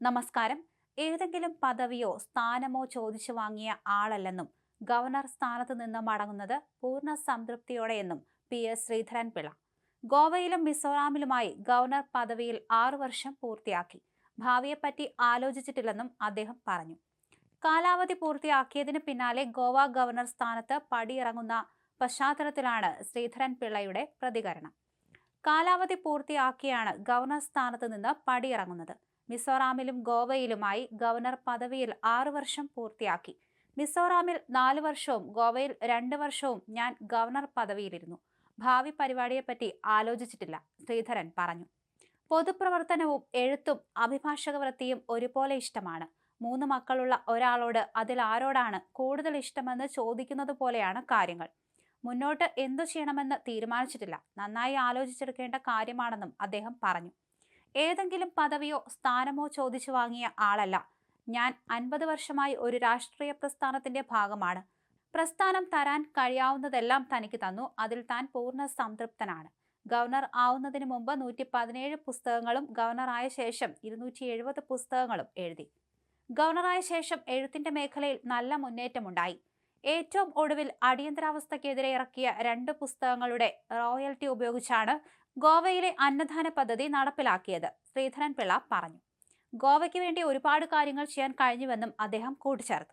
നമസ്കാരം. ഏതെങ്കിലും പദവിയോ സ്ഥാനമോ ചോദിച്ചു വാങ്ങിയ ആളല്ലെന്നും ഗവർണർ സ്ഥാനത്ത് നിന്ന് മടങ്ങുന്നത് പൂർണ സംതൃപ്തിയോടെയെന്നും പി. എസ്. ശ്രീധരൻപിള്ള. ഗോവയിലും മിസോറാമിലുമായി ഗവർണർ പദവിയിൽ ആറു വർഷം പൂർത്തിയാക്കി. ഭാവിയെപ്പറ്റി ആലോചിച്ചിട്ടില്ലെന്നും അദ്ദേഹം പറഞ്ഞു. കാലാവധി പൂർത്തിയാക്കിയതിന് പിന്നാലെ ഗോവ ഗവർണർ സ്ഥാനത്ത് പടിയിറങ്ങുന്ന പശ്ചാത്തലത്തിലാണ് ശ്രീധരൻ പിള്ളയുടെ പ്രതികരണം. കാലാവധി പൂർത്തിയാക്കിയാണ് ഗവർണർ സ്ഥാനത്ത് നിന്ന് പടിയിറങ്ങുന്നത്. മിസോറാമിലും ഗോവയിലുമായി ഗവർണർ പദവിയിൽ ആറു വർഷം പൂർത്തിയാക്കി. മിസോറാമിൽ നാല് വർഷവും ഗോവയിൽ രണ്ട് വർഷവും ഞാൻ ഗവർണർ പദവിയിലിരുന്നു. ഭാവി പരിപാടിയെപ്പറ്റി ആലോചിച്ചിട്ടില്ല ശ്രീധരൻ പറഞ്ഞു. പൊതുപ്രവർത്തനവും എഴുത്തും അഭിഭാഷക വൃത്തിയും ഒരുപോലെ ഇഷ്ടമാണ്. മൂന്ന് മക്കളുള്ള ഒരാളോട് അതിൽ ആരോടാണ് കൂടുതൽ ഇഷ്ടമെന്ന് ചോദിക്കുന്നത് പോലെയാണ് കാര്യങ്ങൾ. മുന്നോട്ട് എന്തു ചെയ്യണമെന്ന് തീരുമാനിച്ചിട്ടില്ല. നന്നായി ആലോചിച്ചെടുക്കേണ്ട കാര്യമാണെന്നും അദ്ദേഹം പറഞ്ഞു. ഏതെങ്കിലും പദവിയോ സ്ഥാനമോ ചോദിച്ചു വാങ്ങിയ ആളല്ല. ഞാൻ അൻപത് വർഷമായി ഒരു രാഷ്ട്രീയ പ്രസ്ഥാനത്തിന്റെ ഭാഗമാണ്. പ്രസ്ഥാനം തരാൻ കഴിയാവുന്നതെല്ലാം തനിക്ക് തന്നു. അതിൽ താൻ പൂർണ സംതൃപ്തനാണ്. ഗവർണർ ആവുന്നതിന് മുമ്പ് നൂറ്റി പതിനേഴ് പുസ്തകങ്ങളും ഗവർണറായ ശേഷം ഇരുന്നൂറ്റി എഴുപത് പുസ്തകങ്ങളും എഴുതി. ഗവർണറായ ശേഷം എഴുത്തിന്റെ മേഖലയിൽ നല്ല മുന്നേറ്റമുണ്ടായി. ഏറ്റവും ഒടുവിൽ അടിയന്തരാവസ്ഥക്കെതിരെ ഇറക്കിയ രണ്ട് പുസ്തകങ്ങളുടെ റോയൽറ്റി ഉപയോഗിച്ചാണ് ഗോവയിലെ അന്നദാന പദ്ധതി നടപ്പിലാക്കിയത് ശ്രീധരൻ പിള്ള പറഞ്ഞു. ഗോവയ്ക്ക് വേണ്ടി ഒരുപാട് കാര്യങ്ങൾ ചെയ്യാൻ കഴിഞ്ഞുവെന്നും അദ്ദേഹം കൂട്ടിച്ചേർത്തു.